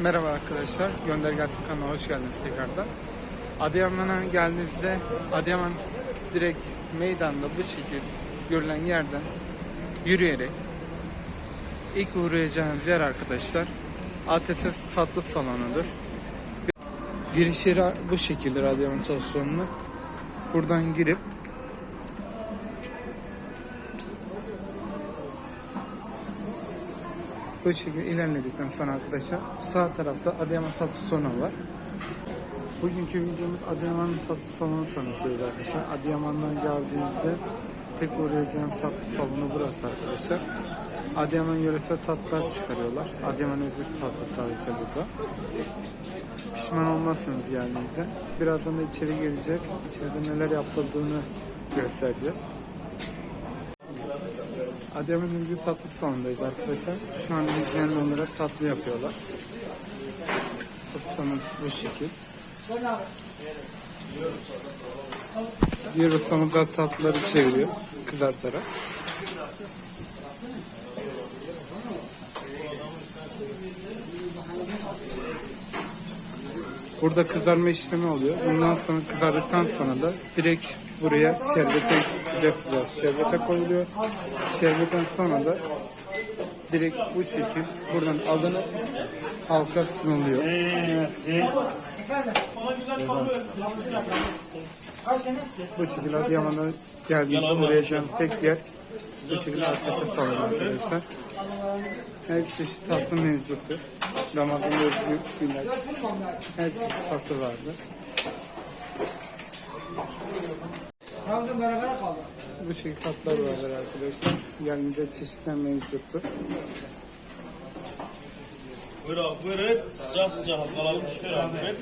Merhaba arkadaşlar, Gönder Gelsin kanalına hoş geldiniz tekrardan. Adıyaman'a geldiğinizde Adıyaman direkt meydanda bu şekil görülen yerden yürüyerek ilk uğrayacağınız yer arkadaşlar ATS tatlı salonudur. Giriş yeri bu şekildir Adıyaman tatlı salonuna. Buradan girip Bu şekilde ilerledikten sonra arkadaşlar sağ tarafta Adıyaman Tatlı Salonu var. Bugünkü videomuz Adıyaman Tatlı Salonu tanıtıyoruz arkadaşlar. Adıyaman'dan geldiğinizde tek uğrayacağınız tatlı salonu burası arkadaşlar. Adıyaman yöresel tatlılar çıkarıyorlar. Adıyaman özgür tatlı sadece burada. Pişman olmazsınız geldiğinizde. Birazdan da içeri gelecek. İçeride neler yapıldığını göstereceğiz. Adıyaman Ülgü Tatlı Salonu'ndayız arkadaşlar. Şu an hijyenli olarak tatlı yapıyorlar. Ustamız bu şekil. Diğer ustamız da tatlıları çeviriyor kızartarak. Burada kızarma işlemi oluyor. Bundan sonra kızardıktan sonra da direkt buraya şerbete sıcak şerbete koyuluyor. Şerbetten sonra da direkt bu şekil buradan alınıp halka sunuluyor. Bu şekilde Adıyaman'a geldiğimde uğrayacağım tek yer bu şekilde arkası salonu arkadaşlar. Her çeşit tatlı mevcuttur. Ramazan özgü güllaç. Her çeşit tatlı vardır. Trabzon beraber kaldı. Bu şekilde tatlılar vardır arkadaşlar. Yanında çeşitler mevcuttur. Buyur abi buyurun. Sıcak sıcak halkalanmış bir abi.